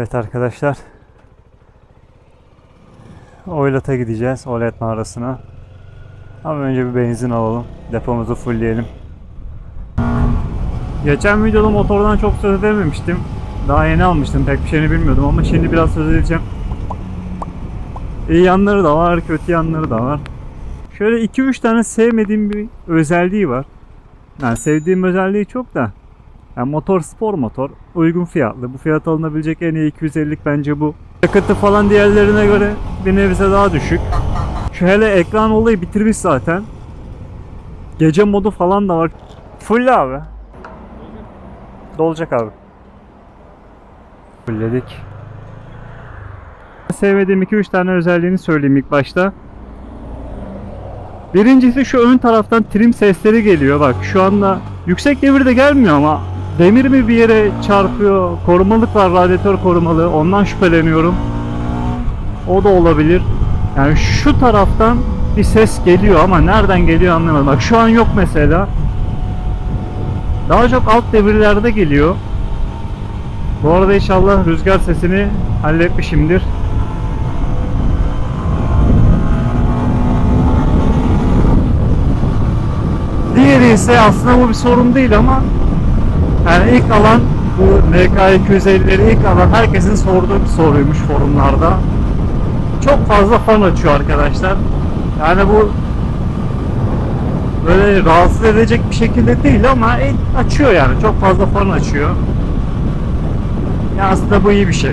Evet arkadaşlar. Oylat'a gideceğiz. Oylat mağarasına. Ama önce bir benzin alalım. Depomuzu fullleyelim. Geçen videoda motordan çok söz edememiştim. Daha yeni almıştım. Pek bir şeyini bilmiyordum ama şimdi biraz söz edeceğim. İyi yanları da var, kötü yanları da var. Şöyle 2-3 tane sevmediğim bir özelliği var. Yani sevdiğim özelliği çok da. Yani motor spor motor. Uygun fiyatlı. Bu fiyat alınabilecek en iyi 250'lik bence bu. Yakıtı falan diğerlerine göre bir nebze daha düşük. Şu hele ekran olayı bitirmiş zaten. Gece modu falan da var. Full abi. Dolacak abi. Fullledik. Sevmediğim 2-3 tane özelliğini söyleyeyim ilk başta. Birincisi şu ön taraftan trim sesleri geliyor. Bak şu anda yüksek devirde gelmiyor ama demir mi bir yere çarpıyor? Korumalık var, radyatör korumalı. Ondan şüpheleniyorum. O da olabilir. Yani şu taraftan bir ses geliyor ama nereden geliyor anlamadım. Bak şu an yok mesela. Daha çok alt devirlerde geliyor. Bu arada inşallah rüzgar sesini halletmişimdir. Diğeri ise aslında bu bir sorun değil ama yani ilk alan bu MK250'leri ilk alan herkesin sorduğu bir soruymuş forumlarda. Çok fazla fan açıyor arkadaşlar. Yani bu böyle rahatsız edecek bir şekilde değil ama e, açıyor yani. Çok fazla fan açıyor. Ya aslında bu iyi bir şey.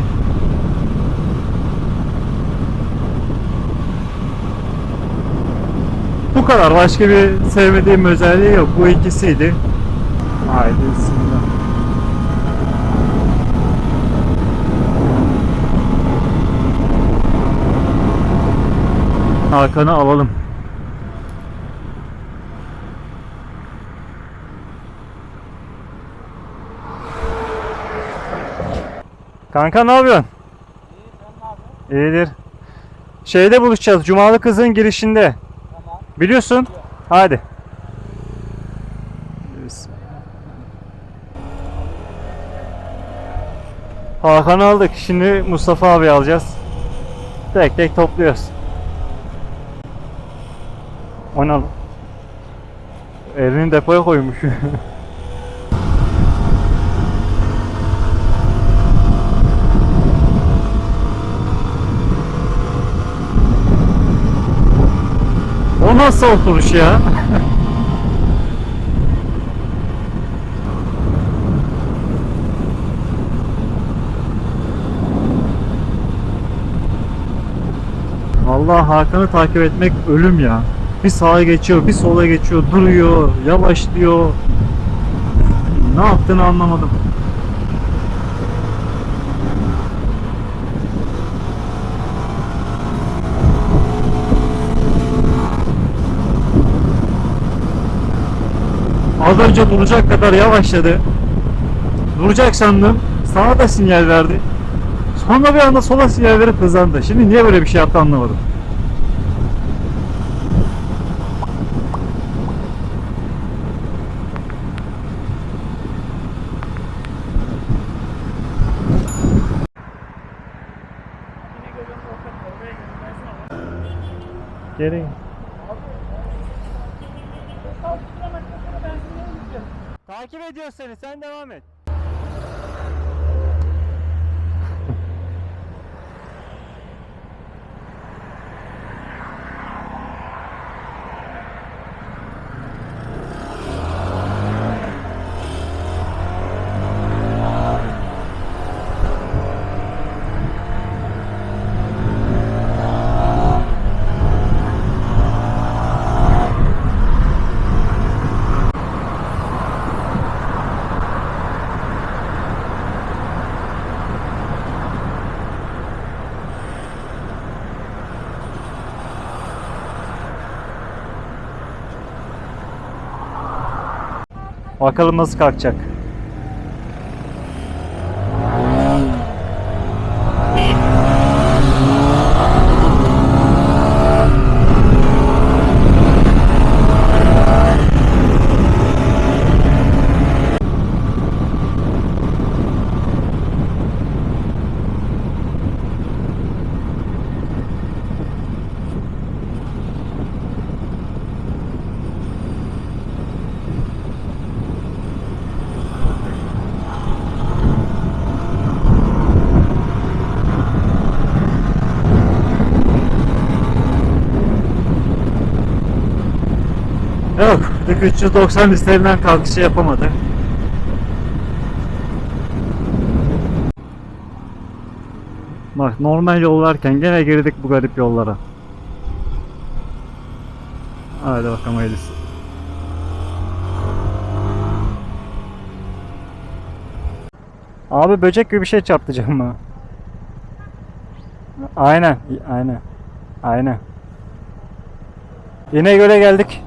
Bu kadar. Başka bir sevmediğim özelliği yok. Bu ikisiydi. Haydi bismillah. Hakan'ı alalım. Kanka ne yapıyorsun? İyidir. Şeyde buluşacağız. Cumalı kızın girişinde. Biliyorsun. Hadi. Hakan'ı aldık. Şimdi Mustafa abi alacağız. Tek tek topluyoruz. O ne? Elini depoya koymuş. o nasıl oturuş ya? Vallahi Hakan'ı takip etmek ölüm ya. Bir sağa geçiyor, bir sola geçiyor, duruyor, yavaşlıyor. Ne yaptığını anlamadım. Az önce duracak kadar yavaşladı. Duracak sandım. Sağa da sinyal verdi. Sonra bir anda sola sinyal verip hızlandı. Şimdi niye böyle bir şey yaptı anlamadım. Geri. Takip ediyor seni. Sen devam et. Bakalım nasıl kalkacak. Yaptık. 390 üstlerinden kalkışı yapamadık. Bak normal yol varken gene girdik bu garip yollara. Hadi bakalım hayırlısı. Abi böcek gibi bir şey çarptı canıma. Aynen, aynen. Aynen. Yine göre geldik.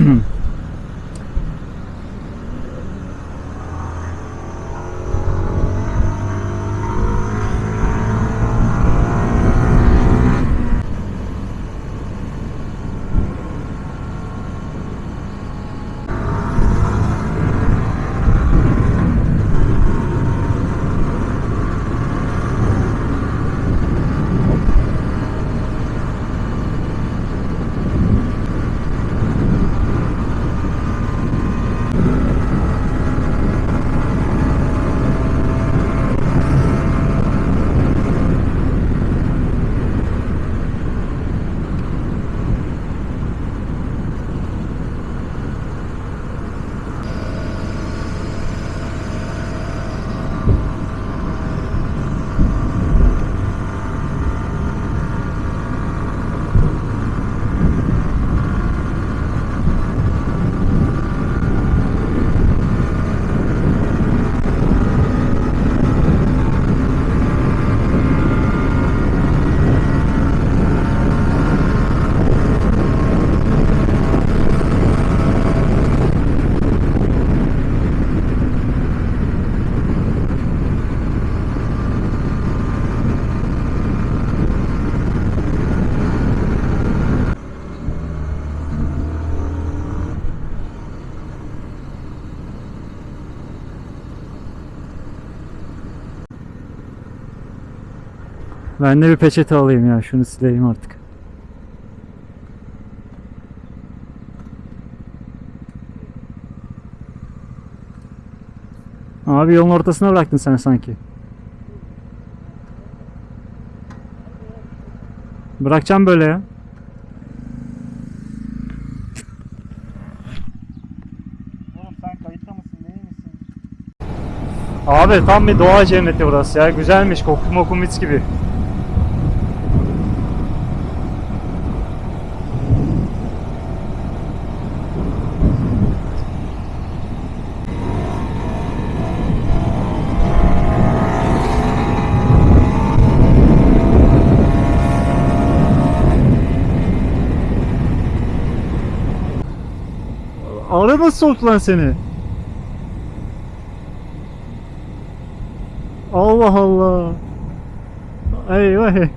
mm-hmm Ben de bir peçete alayım ya. Şunu sileyim artık. Abi yolun ortasına bıraktın sen sanki. Bırakacağım böyle ya. Abi tam bir doğa cenneti burası ya. Güzelmiş. Koku moku gibi. Nasıl soktu lan seni? Allah Allah. Eyvah eyvah.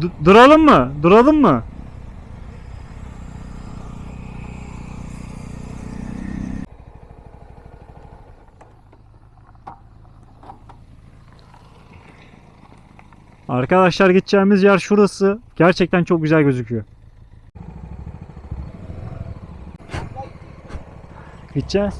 Du- duralım mı? Duralım mı? Arkadaşlar gideceğimiz yer şurası. Gerçekten çok güzel gözüküyor. Gideceğiz.